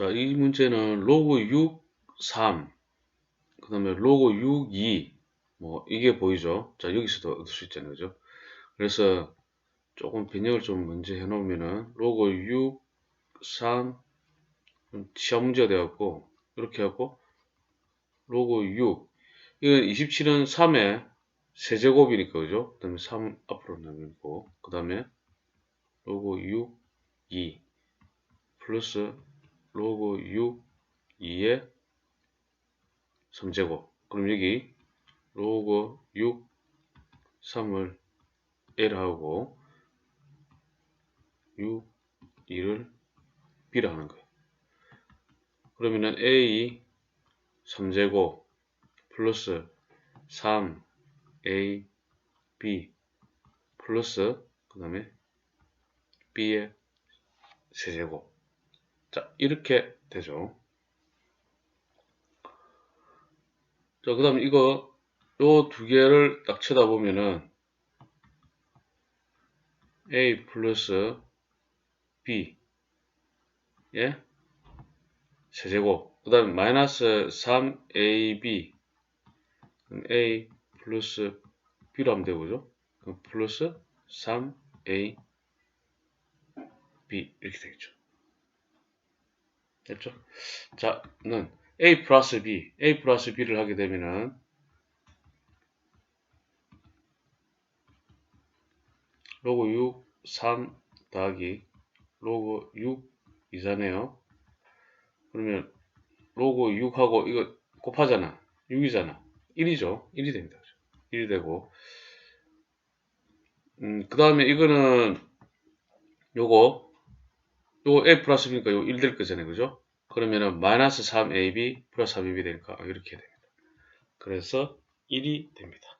자, 이 문제는 로그 6, 3, 그 다음에 로그 6, 2, 뭐, 이게 보이죠? 자, 여기서도 얻을 수 있잖아요. 그죠? 그래서 조금 변형을 좀 먼저 해놓으면은, 로그 6, 3, 시험 문제가 되었고, 이렇게 하고, 로그 6, 이건 27은 3에 세제곱이니까, 그죠? 그 다음에 3 앞으로 남기고, 그 다음에 로그 6, 2, 플러스 로그 6, 2의 3제곱. 그럼 여기 로그 6, 3을 L하고 6, 2를 B라 하는 거예요. 그러면은 A 3제곱 플러스 3 A B 플러스 그 다음에 B의 세제곱 자, 이렇게 되죠. 자, 그 다음에 이거, 요 두 개를 딱 쳐다보면은, A 플러스 B, 예? 세제곱. 그 다음에 마이너스 3AB, A 플러스 B로 하면 되고죠. 그럼 플러스 3A, B, 이렇게 되겠죠. 됐죠? 자, 는 A 플러스 B, A 플러스 B를 하게 되면은 로그 6, 3 더하기 로그 6 이잖아요. 그러면 로그 6하고 이거 곱하잖아. 6이잖아. 1이죠. 1이 됩니다. 1이 되고 음, 그 다음에 이거는 요거 요 a 플러스 b니까 요 1 될 거잖아요. 그죠? 그러면은 마이너스 3ab 플러스 3ab 되니까 이렇게 됩니다. 그래서 1이 됩니다.